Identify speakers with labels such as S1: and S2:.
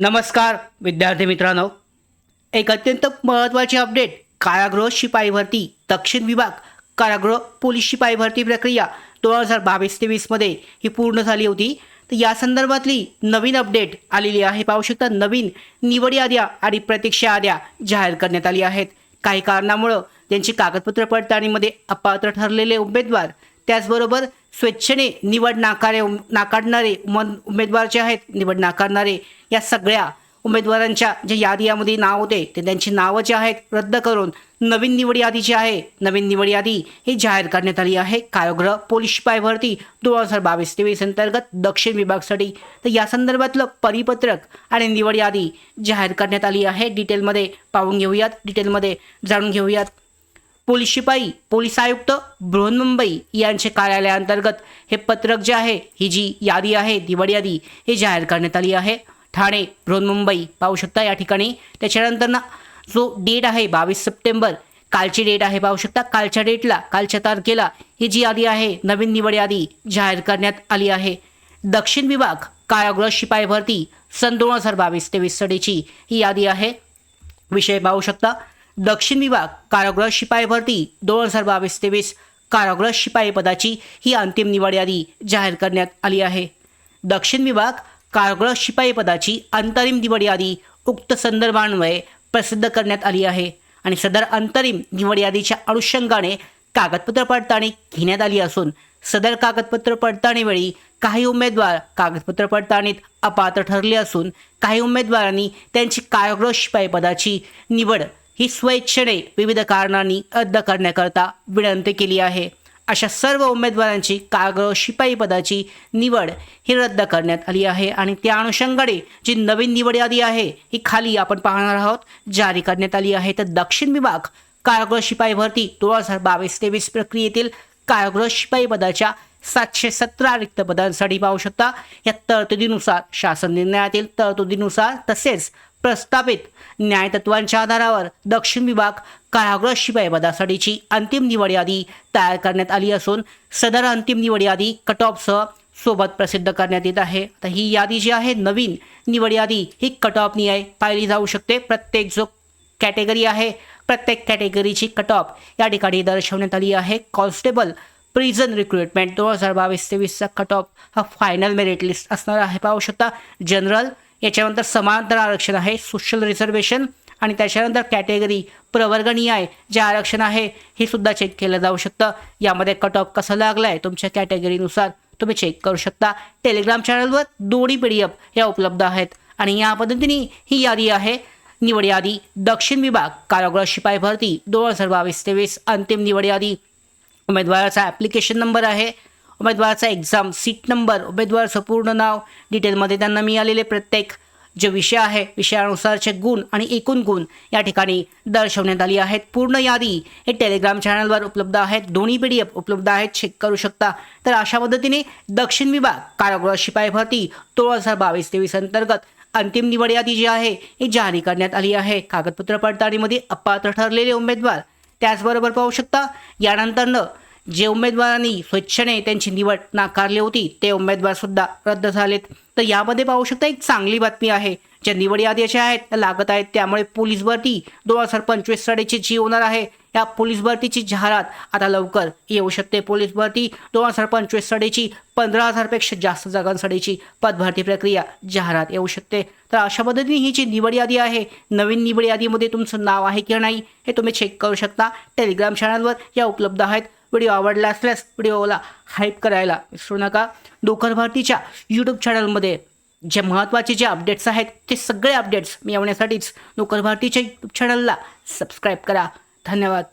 S1: नमस्कार विद्यार्थी मित्रांनो. एक अत्यंत महत्त्वाची अपडेट कारागृह शिपाई भरती दक्षिण विभाग कारागृह पोलीस शिपाई भरती प्रक्रिया दोन हजार बावीस तेवीसमध्ये ही पूर्ण झाली होती. तर या संदर्भातली नवीन अपडेट आलेली आहे. पाहू शकता नवीन निवड याद्या आणि प्रतीक्षा याद्या जाहीर करण्यात आली आहेत. काही कारणामुळं त्यांची कागदपत्र पडताळणीमध्ये अपात्र ठरलेले उमेदवार त्याचबरोबर स्वेच्छेने निवड नाकारे नाकारणारे उमद उमेदवार जे आहेत निवड नाकारणारे या सगळ्या उमेदवारांच्या जे यामध्ये नाव होते ते त्यांची नावं जी आहेत रद्द करून नवीन निवड यादी जी आहे नवीन निवड यादी ही जाहीर करण्यात आली आहे. कायोग्रह पोलीस शिपाई भरती दोन हजार बावीस तेवीस अंतर्गत दक्षिण विभागसाठी. तर या संदर्भातलं परिपत्रक आणि निवड यादी जाहीर करण्यात आली आहे. डिटेलमध्ये पाहून घेऊयात. डिटेलमध्ये जाणून घेऊयात. पोलीस शिपाई पोलीस आयुक्त बृहन्मुंबई यांचे कार्यालयाअंतर्गत हे पत्रक जे आहे ही जी यादी आहे दिवड यादी ही जाहीर करण्यात आली आहे. ठाणे बृहन्मुंबई पाहू शकता या ठिकाणी. त्याच्यानंतर ना जो डेट आहे बावीस सप्टेंबर कालची डेट आहे पाहू शकता. कालच्या डेटला कालच्या तारखेला ही जी यादी आहे नवीन निवड यादी जाहीर करण्यात आली आहे. दक्षिण विभाग कारागृह शिपाई भरती सन दोन हजार बावीस तेवीस साठीची ही यादी आहे. विषय पाहू शकता. दक्षिण विभाग कारागृह शिपाई भरती दोन हजार बावीस तेवीस कारागृह शिपाई पदाची ही अंतिम निवड यादी जाहीर करण्यात आली आहे. दक्षिण विभाग कारागृह शिपाई पदाची अंतरिम निवड यादी उक्त संदर्भान्वये प्रसिद्ध करण्यात आली आहे आणि सदर अंतरिम निवड यादीच्या अनुषंगाने कागदपत्र पडताळणी घेण्यात आली असून सदर कागदपत्र पडताळणीवेळी काही उमेदवार कागदपत्र पडताळणीत अपात्र ठरले असून काही उमेदवारांनी त्यांची कारागृह शिपाई पदाची निवड ही स्वेच्छेने विविध कारणांनी रद्द करण्याकरता विनंती केली आहे. अशा सर्व उमेदवारांची कारागृह शिपाई पदाची निवड ही रद्द करण्यात आली आहे आणि त्या अनुषंगाने जी नवीन निवड यादी आहे ही खाली आपण पाहणार आहोत. जारी करण्यात आली आहे तर दक्षिण विभाग कारागृह शिपाई भरती दोन हजार बावीस तेवीस प्रक्रियेतील कारागृह शिपाई पदाच्या सातशे सतरा रिक्त पदांसाठी पाहू शकता. या तरतुदीनुसार शासन निर्णयातील तरतुदीनुसार तसेच प्रस्तावित न्यायतत्वांच्या आधारावर दक्षिण विभाग कारागृह शिपाई पदासाठीची अंतिम निवड यादी तयार करण्यात आली असून सदर अंतिम निवड यादी कट ऑफसह सोबत प्रसिद्ध करण्यात येत आहे. तर ही यादी जी आहे नवीन निवड यादी ही कट ऑफनी आहे पाहिली जाऊ शकते. प्रत्येक जो कॅटेगरी आहे प्रत्येक कॅटेगरीची कट ऑफ या ठिकाणी दर्शवण्यात आली आहे. कॉन्स्टेबल प्रिझन रिक्रुटमेंट दोन हजार बावीस तेवीसचा कट ऑफ हा फायनल मेरिट लिस्ट असणार आहे. पाहू शकता जनरल याच्यानंतर समांतर आरक्षण आहे सोशल रिझर्वेशन आणि त्याच्यानंतर कॅटेगरी प्रवर्गनीय जे आरक्षण आहे हे सुद्धा चेक केलं जाऊ शकतं. यामध्ये कट ऑफ कसं लागलं आहे तुमच्या कॅटेगरीनुसार तुम्ही चेक करू शकता. टेलिग्राम चॅनलवर दोन्ही पी डी एफ या उपलब्ध आहेत. आणि या पद्धतीने ही यादी आहे. निवड यादी दक्षिण विभाग कारागृह शिपाई भरती दोन हजार बावीस तेवीस अंतिम निवड यादी. उमेदवाराचा ॲप्लिकेशन नंबर आहे. उमेदवाराचा एक्झाम सीट नंबर उमेदवाराचं पूर्ण नाव डिटेलमध्ये त्यांना मिळालेले प्रत्येक जे विषय आहे विषयानुसारचे गुण आणि एकूण गुण या ठिकाणी दर्शवण्यात आली आहेत. पूर्ण यादी हे टेलिग्राम चॅनलवर उपलब्ध आहेत. दोन्ही पी डी एफ उपलब्ध आहेत. चेक करू शकता. तर अशा पद्धतीने दक्षिण विभाग कारागृह शिपाई भरती दोन हजार बावीस तेवीस अंतर्गत अंतिम निवड यादी जी आहे ही जारी करण्यात आली आहे. कागदपत्र पडताळणीमध्ये अपात्र ठरलेले उमेदवार त्याचबरोबर पाहू शकता. यानंतरनं जे उमेदवारांनी स्वच्छने त्यांची निवड नाकारली होती ते उमेदवार सुद्धा रद्द झालेत. तर यामध्ये पाहू शकता एक चांगली बातमी आहे. ज्या निवड यादी अशा आहेत त्या लागत आहेत. त्यामुळे पोलीस भरती दोन हजार पंचवीस साडेची जी होणार आहे या पोलीस भरतीची जाहिरात आता लवकर येऊ शकते. पोलीस भरती दोन हजार पंचवीस साडेची पंधरा हजारपेक्षा जास्त जागांसाठीची पदभरती प्रक्रिया जाहिरात येऊ शकते. तर अशा पद्धतीने ही जी निवड यादी आहे नवीन निवड यादीमध्ये तुमचं नाव आहे किंवा नाही हे तुम्ही चेक करू शकता. टेलिग्राम चॅनलवर या उपलब्ध आहेत. व्हिडिओ आवडला असल्यास व्हिडिओला हाईप करायला विसरू नका. डोकर भारतीच्या यूट्यूब चॅनलमध्ये जे महत्त्वाचे जे अपडेट्स आहेत ते सगळे अपडेट्स मिळवण्यासाठीच नोकर भारतीच्या यूट्यूब चॅनलला सबस्क्राईब करा. धन्यवाद.